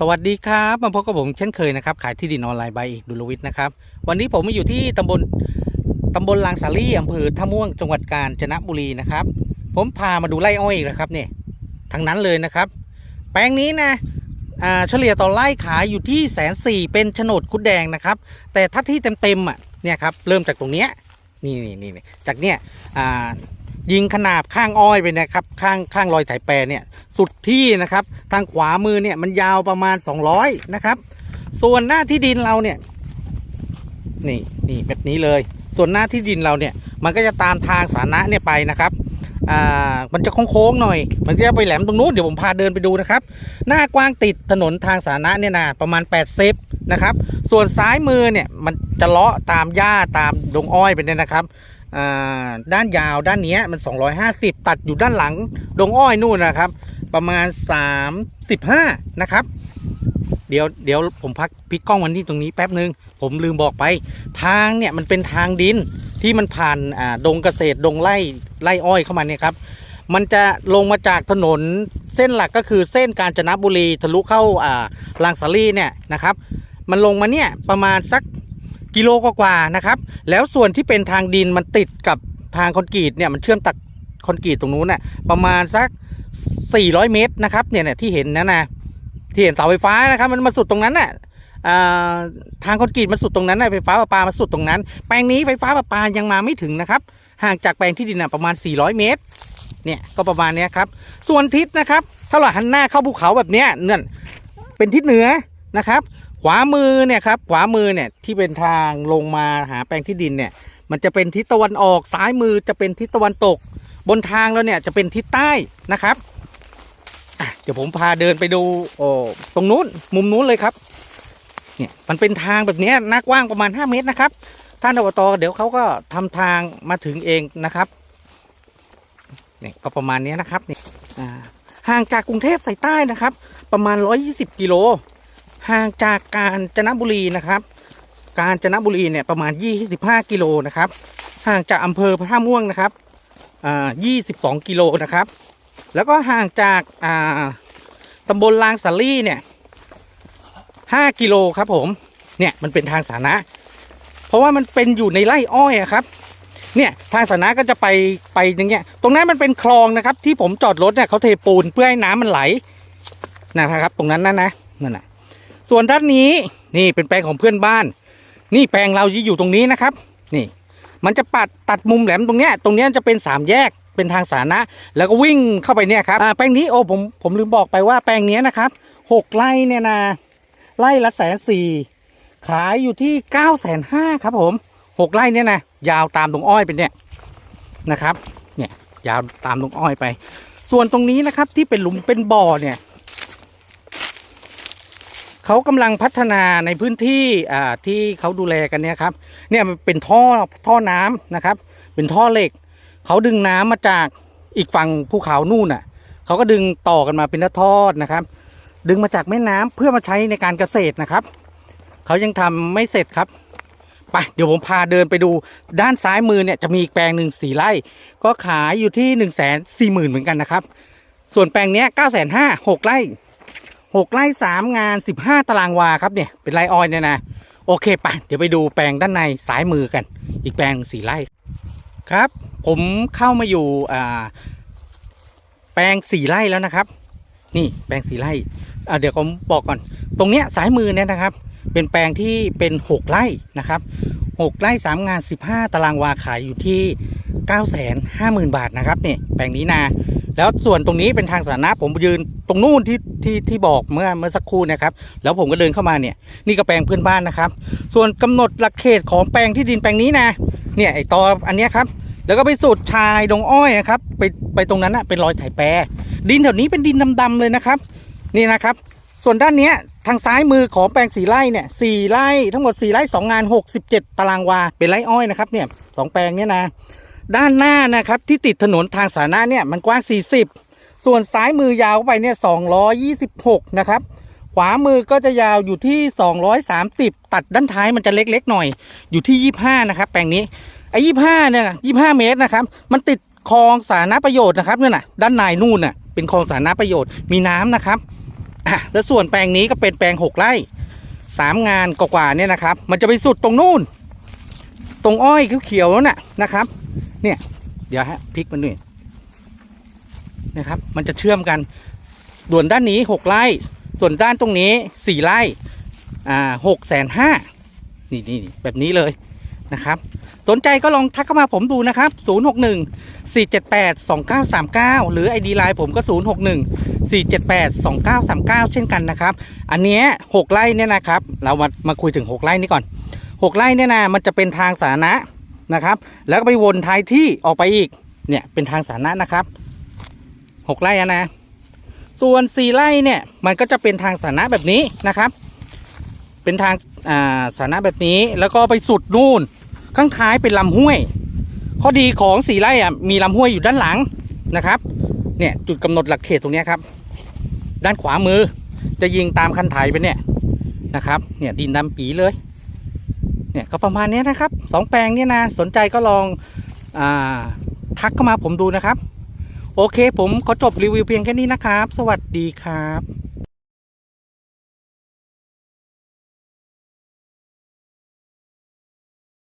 สวัสดีครับมาพบกับผมเช่นเคยนะครับขายที่ดินออนไลน์ใบเอกดุลวิทย์นะครับ วันนี้ผมมาอยู่ที่ตำบลตำบลลางสาลี่อำเภอท่าม่วงจังหวัดกาญจนบุรีนะครับ ผมพามาดูไร่อ้อยอีกแล้วครับเนี่ยทั้งนั้นเลยนะครับ แปลงนี้นะอ่าเฉลี่ยต่อไร่ขายอยู่ที่แสนสี่เป็นโฉนดคุดแดงนะครับ แต่ถ้าที่เต็มๆอะเนี่ยครับเริ่มจากตรงเนี้ยนี่นี่นี่จากเนี่ยอ่า ยิงขนาบข้างอ้อยไปนะครับ ข้างข้างรอยไถแปรเนี่ย สุดที่นะครับ ทางขวามือเนี่ยมันยาวประมาณ 200 นะครับ ส่วนหน้าที่ดินเราเนี่ย นี่นี่แบบนี้เลย ส่วนหน้าที่ดินเราเนี่ย มันก็จะตามทางสาธารณะเนี่ยไปนะครับอ่ามันจะโค้งๆหน่อย มันจะไปแหลมตรงนู้นเดี๋ยวผมพาเดินไปดูนะครับ หน้ากว้างติดถนนทางสาธารณะเนี่ยนะประมาณ8เซฟนะครับ ส่วนซ้ายมือเนี่ยมันจะเลาะตามหญ้าตามดงอ้อยไปเนี่ยนะครับ ด้านยาวด้านนี้มัน 250 ตัดอยู่ด้านหลัง ดงอ้อยนู่นนะครับ ประมาณ 35 นะครับ เดี๋ยวเดี๋ยวผมพักพลิกกล้องวันที่ตรงนี้แป๊บนึง ผมลืมบอกไป ทางเนี่ยมันเป็นทางดินที่มันผ่านดงเกษตรดงไร่ไร่อ้อยเข้ามาเนี่ยครับ มันจะลงมาจากถนนเส้นหลักก็คือเส้นกาญจนบุรีทะลุเข้าอ่าลางสาลีเนี่ยนะครับ มันลงมาเนี่ยประมาณสัก กิโลกว่าๆนะครับ แล้วส่วนที่เป็นทางดินมันติดกับทางคอนกรีตเนี่ยมันเชื่อมตักคอนกรีตตรงนู้นน่ะประมาณสัก 400 เมตรนะครับเนี่ยเนี่ยที่เห็นนะนะที่เห็นเสาไฟฟ้านะครับ มันมาสุดตรงนั้นน่ะทางคอนกรีตมันสุดตรงนั้นน่ะไฟฟ้าประปามาสุดตรงนั้น แปลงนี้ไฟฟ้าประปายังมาไม่ถึงนะครับ ห่างจากแปลงที่ดินน่ะประมาณ 400 เมตร เนี่ยก็ประมาณนี้ครับ ส่วนทิศนะครับ ถ้าเราหันหน้าเข้าภูเขาแบบเนี้ยนั่นเป็นทิศเหนือนะครับ ขวามือเนี่ยครับขวามือเนี่ยที่เป็นทางลงมาหาแปลงที่ดินเนี่ย มันจะเป็นทิศตะวันออกซ้ายมือจะเป็นทิศตะวันตก บนทางแล้วเนี่ยจะเป็นทิศใต้นะครับเดี๋ยวผมพาเดินไปดูโอ้ตรงนู้นมุมนู้นเลยครับ เนี่ยมันเป็นทางแบบนี้หน้ากว้างประมาณ 5 เมตรนะครับท่านอบตเดี๋ยวเขาก็ทำทางมาถึงเองนะครับเนี่ยก็ประมาณนี้นะครับเนี่ยห่างจากกรุงเทพสายใต้นะครับ ประมาณ 120กิโล ห่างจากกาญจนบุรีนะครับ กาญจนบุรีเนี่ยประมาณ 25 กิโลนะครับ ห่างจากอำเภอพระท่าม่วงนะครับอ่า22 กิโลนะครับ แล้วก็ห่างจากอ่าตำบลลางสาลี่เนี่ย 5 กิโลครับผม เนี่ยมันเป็นทางสาธารณะ เพราะว่ามันเป็นอยู่ในไร่อ้อยอะครับเนี่ยทางสาธารณะก็จะไปไปอย่างเงี้ย ตรงนั้นมันเป็นคลองนะครับ ที่ผมจอดรถเนี่ยเขาเทปูนเพื่อให้น้ำมันไหลนะครับ ตรงนั้นนั่นนะนั่นนะ ส่วนด้านนี้นี่เป็นแปลงของเพื่อนบ้าน นี่แปลงเราอยู่ตรงนี้นะครับ นี่ มันจะปัดตัดมุมแหลมตรงเนี้ยตรงเนี้ยจะเป็นสามแยกเป็นทางสาธารณะแล้วก็วิ่งเข้าไปเนี่ยครับแปลงนี้โอ้ผมผมลืมบอกไปว่าแปลงนี้นะครับหกไร่เนี่ยนะไร่ละแสนสี่ขายอยู่ที่เก้าแสนห้าครับ ผมหกไร่เนี่ยนะยาวตามตรงอ้อยเป็นเนี่ยนะครับ เนี่ยยาวตามตรงอ้อยไป ส่วนตรงนี้นะครับที่เป็นหลุมเป็นบ่อเนี่ย เขากำลังพัฒนาในพื้นที่อ่าที่เขาดูแลกันเนี่ยครับเนี่ยมันเป็นท่อท่อน้ำนะครับ เป็นท่อเหล็ก เขาดึงน้ำมาจากอีกฝั่งภูเขานู่นน่ะเขาก็ดึงต่อกันมาเป็นทอดนะครับ ดึงมาจากแม่น้ำเพื่อมาใช้ในการเกษตรนะครับ เขายังทำไม่เสร็จครับไปเดี๋ยวผมพาเดินไปดูด้านซ้ายมือเนี่ยจะมีอีกแปลงหนึ่งสี่ไร่ ก็ขายอยู่ที่หนึ่งแสนสี่หมื่นเหมือนกันนะครับ ส่วนแปลงเนี้ยเก้าแสนห้าหกไร่ หกไร่สามงานสิบห้าตารางวาครับเนี่ยเป็นไรออยเนี่ยนะโอเคไปเดี๋ยวไปดูแปลงด้านในซ้ายมือกัน อีกแปลงสี่ไร่ครับ ผมเข้ามาอยู่อ่าแปลงสี่ไร่แล้วนะครับ นี่แปลงสี่ไร่เดี๋ยวผมบอกก่อน ตรงเนี้ยซ้ายมือเนี่ยนะครับ เป็นแปลงที่เป็นหกไร่นะครับหกไร่สามงานสิบห้าตารางวาขายอยู่ที่เก้าแสนห้าหมื่นบาทนะครับเนี่ยแปลงนี้นา แล้วส่วนตรงนี้เป็นทางสาธารณะผมยืนตรงนู่นที่ที่ที่บอกเมื่อเมื่อสักครู่นะครับ แล้วผมก็เดินเข้ามาเนี่ย นี่ก็แปลงเพื่อนบ้านนะครับ ส่วนกำหนดหลักเขตของแปลงที่ดินแปลงนี้นะเนี่ยไอตออันนี้ครับ แล้วก็ไปสุดชายดงอ้อยนะครับ ไปไปตรงนั้นนะเป็นรอยไถแปรดินแถวนี้เป็นดินดำๆเลยนะครับ นี่นะครับ ส่วนด้านเนี้ยทางซ้ายมือของแปลงสี่ไร่เนี่ยสี่ไร่ทั้งหมดสี่ไร่สองงานหกสิบเจ็ดตารางวาเป็นไร่อ้อยนะครับเนี่ยสองแปลงเนี่ยนะ ด้านหน้านะครับที่ติดถนนทางสาธารณะเนี่ยมันกว้าง 40 ส่วนซ้ายมือยาวไปเนี่ย226 นะครับ ขวามือก็จะยาวอยู่ที่ 230 ตัดด้านท้ายมันจะเล็กๆหน่อย อยู่ที่ 25 นะครับ แปลงนี้ไอ้25 เนี่ยนะ25 เมตรนะครับ มันติดคลองสาธารณประโยชน์นะครับเนี่ยนะด้านในนู่นน่ะเป็นคลองสาธารณประโยชน์มีน้ำนะครับอะแล้วส่วนแปลงนี้ก็เป็นแปลงหกไร่สามงานกว่าๆเนี่ยนะครับ มันจะไปสุดตรงนู่น ตรงอ้อยเขียวๆนั่นน่ะนะครับ เนี่ย เดี๋ยวฮะพลิกมันหน่อยนะครับ มันจะเชื่อมกัน ส่วนด้านนี้หกไร่ ส่วนด้านตรงนี้สี่ไร่ อ่าหกแสนห้านี่นี่แบบนี้เลยนะครับ สนใจก็ลองทักเข้ามาผมดูนะครับ 061 478 2939 หรือ ID ไลน์ผมก็ 061 478 2939 เช่นกันนะครับ อันเนี้ย6ไร่เนี่ยนะครับ เรามามาคุยถึง 6 ไร่นี้ก่อน 6 ไร่เนี่ยนะมันจะเป็นทางสาธารณะ นะครับ แล้วก็ไปวนท้ายที่ออกไปอีก เนี่ยเป็นทางสาธารณะนะครับ6ไร่อะนะ ส่วน4ไร่เนี่ยมันก็จะเป็นทางสาธารณะแบบนี้นะครับ เป็นทางสาธารณะแบบนี้แล้วก็ไปสุดนู่นข้างท้ายเป็นลำห้วย ข้อดีของสีไร่อะมีลำห้วยอยู่ด้านหลังนะครับ เนี่ยจุดกำหนดหลักเขตตรงนี้ครับ ด้านขวามือจะยิงตามคันไถไปเนี่ยนะครับ เนี่ยดินดำปีเลย เนี่ยก็ประมาณนี้นะครับสองแปลงเนี่ยนะสนใจก็ลองอทักเข้ามาผมดูนะครับ โอเคผมขอจบรีวิวเพียงแค่นี้นะครับ สวัสดีครับ